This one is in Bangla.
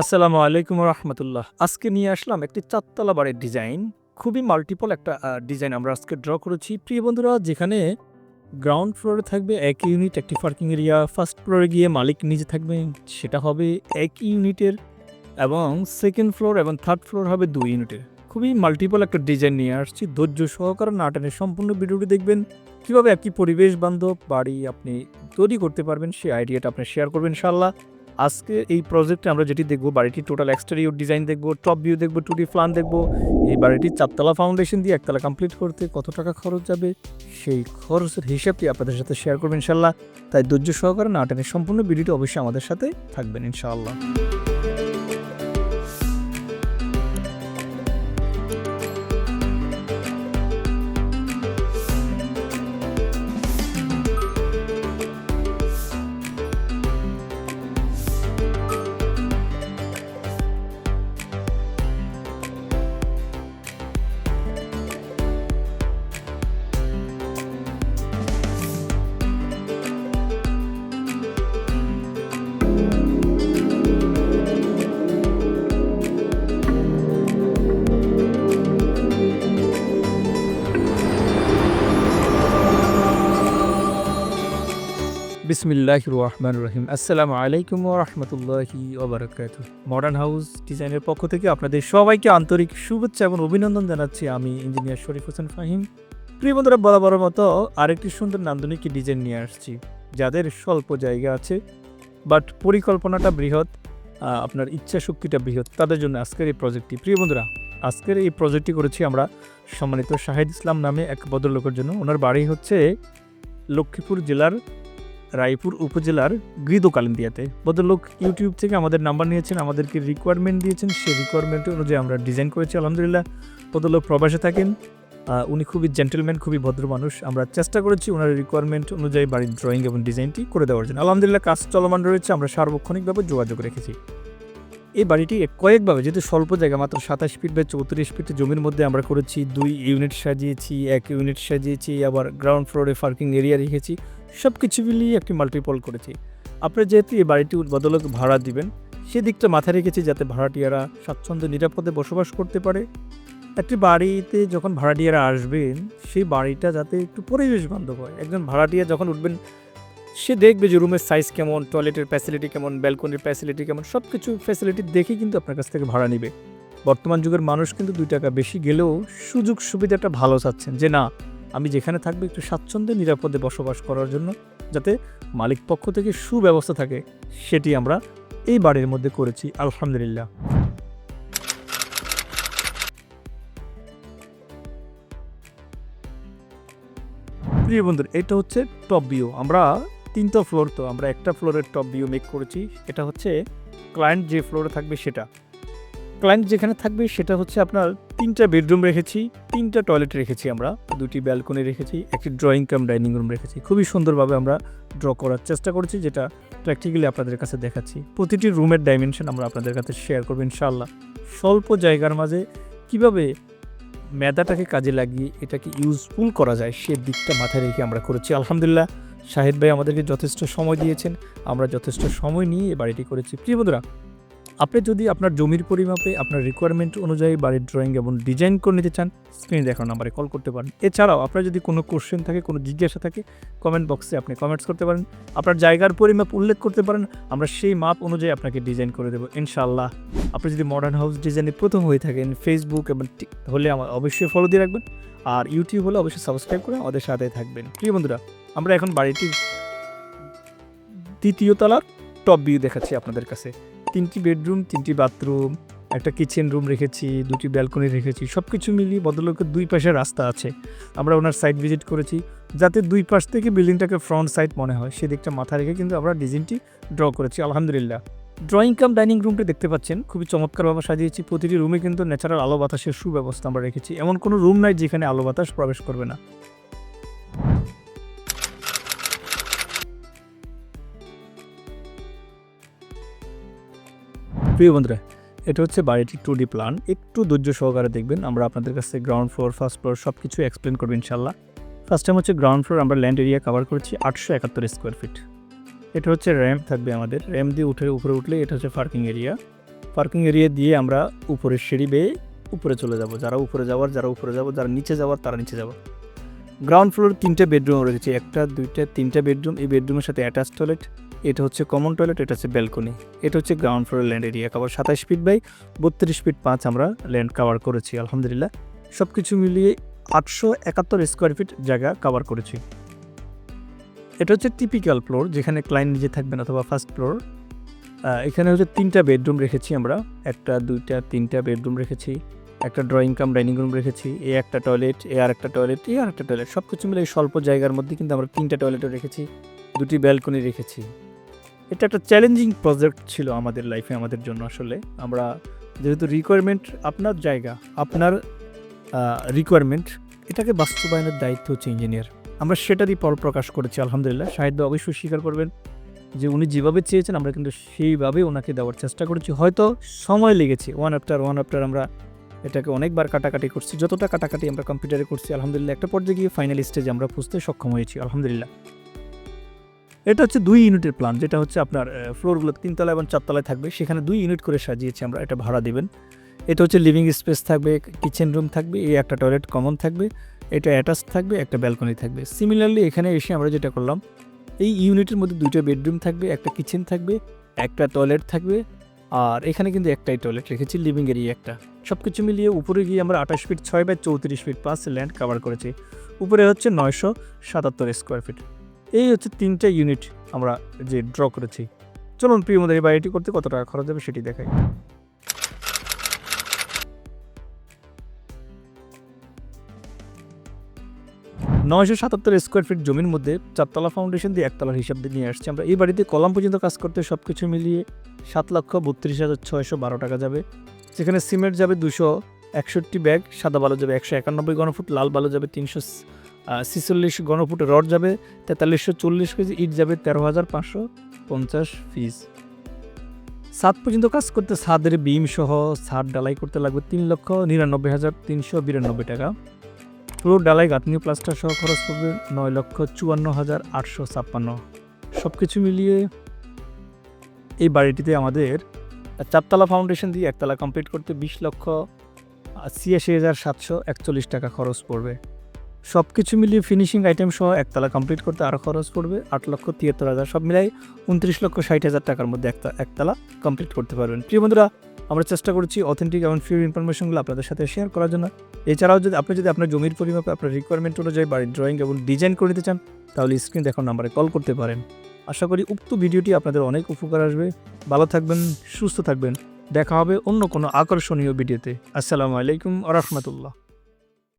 আসসালামু আলাইকুম রহমতুল্লাহ। আজকে নিয়ে আসলাম একটি চারতলা বাড়ির ডিজাইন, খুবই মাল্টিপল একটা ডিজাইন আমরা আজকে ড্র করেছি। প্রিয় বন্ধুরা, যেখানে গ্রাউন্ড ফ্লোরে থাকবে এক ইউনিট একটি পার্কিং এরিয়া ফার্স্ট ফ্লোরে গিয়ে মালিক নিজে থাকবে, সেটা হবে এক ইউনিটের এবং সেকেন্ড ফ্লোর এবং থার্ড ফ্লোর হবে দুই ইউনিটের খুবই মাল্টিপল একটা ডিজাইন নিয়ে আসছি, ধৈর্য সহকারে নাটানের সম্পূর্ণ ভিডিওটি দেখবেন। কীভাবে একটি পরিবেশ বান্ধব বাড়ি আপনি তৈরি করতে পারবেন, সেই আইডিয়াটা আপনি শেয়ার করবেন ইনশাল্লাহ আজকে এই প্রজেক্টে আমরা যেটি দেখব, বাড়িটি টোটাল এক্সটেরিয়র ডিজাইন দেখব টপ ভিউ দেখব টু ডি প্ল্যান দেখব, এই বাড়িটি চারতলা ফাউন্ডেশন দিয়ে একতলা কমপ্লিট করতে কত টাকা খরচ যাবে? সেই খরচের হিসাবটি আপনাদের সাথে শেয়ার করবেন ইনশাল্লাহ তাই ধৈর্য সহকারে না টেনে সম্পূর্ণ ভিডিওটি অবশ্যই আমাদের সাথে থাকবেন ইনশাআল্লাহ। বিসমিল্লাহ রহমান রহিম। আসসালামু আলাইকুম রহমতুল্লাহি ওবরাকাত মডার্ন হাউস ডিজাইনের পক্ষ থেকে আপনাদের সবাইকে আন্তরিক শুভেচ্ছা এবং অভিনন্দন জানাচ্ছি আমি ইঞ্জিনিয়ার শরীফ হোসেন ফাহিম। প্রিয় বন্ধুরা বরাবর মতো আরেকটি সুন্দর নান্দনিক ডিজাইন নিয়ে আসছি, যাদের স্বল্প জায়গা আছে, বাট পরিকল্পনাটা বৃহৎ আপনার ইচ্ছা শক্তিটা বৃহৎ, তাদের জন্য আজকের এই প্রজেক্টটি। প্রিয় বন্ধুরা, আজকের এই প্রজেক্টটি করেছি আমরা সম্মানিত শাহিদ ইসলাম নামে এক ভদ্রলোকের জন্য। ওনার বাড়ি হচ্ছে লক্ষ্মীপুর জেলার রায়পুর উপজেলার গৃদ কালিন্দিয়াতে ভদ্রলোক ইউটিউব থেকে আমাদের নাম্বার নিয়েছেন, আমাদেরকে রিকোয়ারমেন্ট দিয়েছেন সেই রিকোয়ারমেন্ট অনুযায়ী আমরা ডিজাইন করেছি, আলহামদুলিল্লাহ। ভদ্রলোক প্রবাসে থাকেন উনি খুবই জেন্টেলম্যান খুবই ভদ্র মানুষ। আমরা চেষ্টা করেছি ওনার রিকোয়ারমেন্ট অনুযায়ী বাড়ির ড্রয়িং এবং ডিজাইনটি করে দেওয়ার জন্য। আলহামদুলিল্লাহ, কাজ চলমান রয়েছে, আমরা সার্বক্ষণিকভাবে যোগাযোগ রেখেছি। এই বাড়িটি কয়েকভাবে, যেহেতু স্বল্প জায়গা, মাত্র সাতাশ ফিট বা চৌত্রিশ ফিট জমির মধ্যে আমরা করেছি দুই ইউনিট সাজিয়েছি, এক ইউনিট সাজিয়েছি, আবার গ্রাউন্ড ফ্লোরে পার্কিং এরিয়া রেখেছি সব কিছু মিলিয়ে একটি মাল্টিপল করেছি। আপনারা যেহেতু এই বাড়িটি বদলক ভাড়া দিবেন, সেদিকটা মাথায় রেখেছি যাতে ভাড়াটিয়ারা স্বাচ্ছন্দ্য নিরাপদে বসবাস করতে পারে। একটি বাড়িতে যখন ভাড়াটিয়ারা আসবেন, সেই বাড়িটা যাতে একটু পরিবেশ বান্ধব হয়। একজন ভাড়াটিয়া যখন উঠবেন সে দেখবে যে রুমের সাইজ কেমন টয়লেটের ফ্যাসিলিটি কেমন ব্যালকনির ফ্যাসিলিটি কেমন সব কিছু ফ্যাসিলিটি দেখে কিন্তু আপনার কাছ থেকে ভাড়া নেবে। বর্তমান যুগের মানুষ কিন্তু দুই টাকা বেশি গেলেও সুযোগ সুবিধাটা ভালো চাচ্ছেন যে না, আমি যেখানে থাকব একটু স্বাচ্ছন্দ্যে নিরাপদে বসবাস করার জন্য যাতে মালিক পক্ষ থেকে সুব্যবস্থা থাকে, সেটি আমরা এই বাড়ির মধ্যে করেছি, আলহামদুলিল্লাহ। প্রিয় বন্ধুরা, এটা হচ্ছে টপ ভিউ। আমরা তিনটা ফ্লোর তো, আমরা একটা ফ্লোরের টপ ভিউ মেক করেছি, এটা হচ্ছে ক্লায়েন্ট যে ফ্লোরে থাকবে সেটা। ক্লায়েন্ট যেখানে থাকবে সেটা হচ্ছে আপনার তিনটা বেডরুম রেখেছি, তিনটা টয়লেট রেখেছি আমরা, দুটি ব্যালকনি রেখেছি, একটি ড্রয়িং কাম ডাইনিং রুম রেখেছি। খুবই সুন্দরভাবে আমরা ড্র করার চেষ্টা করেছি, যেটা প্র্যাকটিক্যালি আপনাদের কাছে দেখাচ্ছি। প্রতিটি রুমের ডাইমেনশন আমরা আপনাদের কাছে শেয়ার করব ইনশাল্লাহ স্বল্প জায়গার মাঝে কীভাবে মেধাটাকে কাজে লাগিয়ে এটাকে ইউজফুল করা যায়, সে দিকটা মাথায় রেখে আমরা করেছি। আলহামদুলিল্লাহ শাহিদ ভাই আমাদেরকে যথেষ্ট সময় দিয়েছেন, আমরা যথেষ্ট সময় নিয়ে এই বাড়িটি করেছি। প্রিয় বন্ধুরা, আপনি যদি আপনার জমির পরিমাপে, আপনার রিকোয়ারমেন্ট অনুযায়ী বাড়ির ড্রয়িং এবং ডিজাইন করে নিতে চান স্ক্রিনে দেখানো নাম্বারে কল করতে পারেন। এছাড়াও আপনার যদি কোনো কোশ্চেন থাকে, কোনো জিজ্ঞাসা থাকে কমেন্ট বক্সে আপনি কমেন্টস করতে পারেন। আপনার জায়গার পরিমাপ উল্লেখ করতে পারেন, আমরা সেই মাপ অনুযায়ী আপনাকে ডিজাইন করে দেবো, ইনশাআল্লাহ। আপনি যদি মডার্ন হাউস ডিজাইনে প্রথম হয়ে থাকেন ফেসবুক এবং হলে আমার অবশ্যই ফলো দিয়ে রাখবেন, আর ইউটিউব হলে অবশ্যই সাবস্ক্রাইব করে আমাদের সাথে থাকবেন। প্রিয় বন্ধুরা আমরা এখন বাড়িটির দ্বিতীয় তলার টপ ভিউ দেখাচ্ছি আপনাদের কাছে। তিনটি বেডরুম তিনটি বাথরুম একটা কিচেন রুম রেখেছি, দুটি ব্যালকনি রেখেছি সব কিছু মিলিয়ে বদলোকের দুই পাশে রাস্তা আছে। আমরা ওনার সাইট ভিজিট করেছি, যাতে দুই পাশ থেকে বিল্ডিংটাকে ফ্রন্ট সাইড মনে হয়। সেদিকটা মাথা রেখে কিন্তু আমরা ডিজাইনটি ড্র করেছি, আলহামদুলিল্লাহ। ড্রয়িং কাম ডাইনিং রুমটা দেখতে পাচ্ছেন, খুবই চমৎকারভাবে সাজিয়েছি। প্রতিটি রুমে কিন্তু ন্যাচারাল আলো বাতাসের সুব্যবস্থা আমরা রেখেছি। এমন কোনো রুম নাই যেখানে আলো বাতাস প্রবেশ করবে না। প্রিয় বন্ধুরা, এটা হচ্ছে বাড়িটি টু ডি প্ল্যান একটু ধৈর্য সহকারে দেখবেন, আমরা আপনাদের কাছে গ্রাউন্ড ফ্লোর ফার্স্ট ফ্লোর সব কিছু এক্সপ্লেন করব ইনশাল্লাহ ফার্স্ট টাইম হচ্ছে গ্রাউন্ড ফ্লোর আমরা ল্যান্ড এরিয়া কভার করেছি আটশো একাত্তর স্কোয়ার ফিট এটা হচ্ছে র্যাম্প থাকবে আমাদের। র্যাম্প দিয়ে উঠে উপরে উঠলে এটা হচ্ছে পার্কিং এরিয়া পার্কিং এরিয়া দিয়ে আমরা উপরের সিঁড়ি বেয়ে উপরে চলে যাব। যারা উপরে যাওয়ার, যারা উপরে যাব, যারা নিচে যাওয়ার, তারা নিচে যাব। গ্রাউন্ড ফ্লোর তিনটে বেডরুম রেখেছি একটা, দুইটা, তিনটা বেডরুম এই বেডরুমের সাথে অ্যাটাচ টয়লেট এটা হচ্ছে কমন টয়লেট এটা হচ্ছে ব্যালকনি এটা হচ্ছে গ্রাউন্ড ফ্লোরের ল্যান্ড এরিয়া কভার সাতাশ ফিট বাই বত্রিশ ফিট পাঁচ আমরা ল্যান্ড কভার করেছি, আলহামদুলিল্লাহ। সব কিছু মিলিয়ে আটশো একাত্তর স্কোয়ার ফিট জায়গা কভার করেছি। এটা হচ্ছে টিপিক্যাল ফ্লোর যেখানে ক্লায়েন্ট নিজে থাকবেন অথবা ফার্স্ট ফ্লোর এখানে হচ্ছে তিনটা বেডরুম রেখেছি আমরা, একটা, দুইটা, তিনটা বেডরুম রেখেছি, একটা ড্রয়িং কাম ডাইনিং রুম রেখেছি, এ একটা টয়লেট এ আর একটা টয়লেট এ আর একটা টয়লেট সব কিছু মিলে স্বল্প জায়গার মধ্যে কিন্তু আমরা তিনটা টয়লেটও রেখেছি, দুটি ব্যালকনি রেখেছি। এটা একটা চ্যালেঞ্জিং প্রজেক্ট ছিল আমাদের লাইফে আমাদের জন্য আসলে। আমরা যেহেতু রিকোয়ারমেন্ট আপনার জায়গা, আপনার রিকোয়ারমেন্ট এটাকে বাস্তবায়নের দায়িত্ব হচ্ছে ইঞ্জিনিয়ার আমরা সেটারই পর প্রকাশ করেছি, আলহামদুলিল্লাহ। সাহিত্য অবশ্যই স্বীকার করবেন যে উনি যেভাবে চেয়েছেন, আমরা কিন্তু সেইভাবে ওনাকে দেওয়ার চেষ্টা করেছি। হয়তো সময় লেগেছে ওয়ান আফটার ওয়ান আফটার আমরা এটাকে অনেকবার কাটাকাটি করছি। যতটা কাটাকাটি আমরা কম্পিউটারে করছি, আলহামদুলিল্লাহ, একটা পর্যায়ে গিয়ে ফাইনাল স্টেজে আমরা পুষতে সক্ষম হয়েছি, আলহামদুলিল্লাহ। এটা হচ্ছে দুই ইউনিটের প্ল্যান যেটা হচ্ছে আপনার ফ্লোরগুলো তিনতলা এবং চারতলায় থাকবে। সেখানে দুই ইউনিট করে সাজিয়েছি আমরা, এটা ভাড়া দেবেন। এটা হচ্ছে লিভিং স্পেস থাকবে কিচেন রুম থাকবে, এই একটা টয়লেট কমন থাকবে, এটা অ্যাটাচ থাকবে, একটা ব্যালকনি থাকবে। সিমিলারলি এখানে এসে আমরা যেটা করলাম, এই ইউনিটের মধ্যে দুইটা বেডরুম থাকবে, একটা কিচেন থাকবে, একটা টয়লেট থাকবে, আর এখানে কিন্তু একটাই টয়লেট রেখেছি লিভিং এরিয়া একটা। সব কিছু মিলিয়ে উপরে গিয়ে আমরা আঠাশ ফিট ছয় বাই চৌত্রিশ ফিট পাঁচ ল্যান্ড কভার করেছি। উপরে হচ্ছে নয়শো সাতাত্তর স্কোয়ার ফিট এই হচ্ছে তিনটা ইউনিট আমরা যে ড্র করেছি। চলুন প্রিয় আমাদের এই বাড়িটি করতে কত টাকা খরচ হবে সেটি দেখাই। নয়শো সাতাত্তর স্কোয়ার ফিট জমির মধ্যে চারতলা ফাউন্ডেশন দিয়ে একতলার হিসাব দিয়ে নিয়ে আসছি। আমরা এই বাড়িতে কলাম পর্যন্ত কাজ করতে সব কিছু মিলিয়ে সাত লক্ষ বত্রিশ হাজার ছয়শো বারো টাকা যাবে। সেখানে সিমেন্ট যাবে দুশো একষট্টি ব্যাগ, সাদা বালু যাবে একশো একানব্বই ঘনফুট, লাল বালু যাবে তিনশো ছিচল্লিশ ঘনফুট রড যাবে, তেতাল্লিশশো চল্লিশ কেজি ইট যাবে, তেরো হাজার পাঁচশো পঞ্চাশ ফিস সাত পর্যন্ত কাজ করতে ছাদের বিম সহ ছাদ ডালাই করতে লাগবে তিন লক্ষ নিরানব্বই হাজার তিনশো বিরানব্বই টাকা। পুরো ডালাই গাঁথনি, প্লাস্টার সহ খরচ পড়বে নয় লক্ষ চুয়ান্ন হাজার আটশো ছাপ্পান্ন। সব কিছু মিলিয়ে এই বাড়িটিতে আমাদের চারতলা ফাউন্ডেশন দিয়ে একতলা কমপ্লিট করতে বিশ লক্ষ ছিয়াশি হাজার সাতশো একচল্লিশ টাকা খরচ পড়বে। সব কিছু মিলিয়ে ফিনিশিং আইটেম সহ একতলা কমপ্লিট করতে আরও খরচ পড়বে আট লক্ষ তিয়াত্তর হাজার, সব মিলাই উনত্রিশ লক্ষ ষাট হাজার টাকার মধ্যে একটা একতলা কমপ্লিট করতে পারবেন। প্রিয় বন্ধুরা, আমরা চেষ্টা করছি অথেন্টিক এবং ফিউর ইনফরমেশনগুলো আপনাদের সাথে শেয়ার করার জন্য। এছাড়াও যদি আপনি যদি আপনার জমির পরিমাপে আপনার রিকোয়ারমেন্ট অনুযায়ী বাড়ির ড্রয়িং এবং ডিজাইন করে নিতে চান, তাহলে স্ক্রিন দেখার নাম্বারে কল করতে পারেন। আশা করি উক্ত ভিডিওটি আপনাদের অনেক উপকার আসবে। ভালো থাকবেন, সুস্থ থাকবেন। দেখা হবে অন্য কোনো আকর্ষণীয় ভিডিওতে। আসসালামু আলাইকুম আ রহমতুল্লাহ।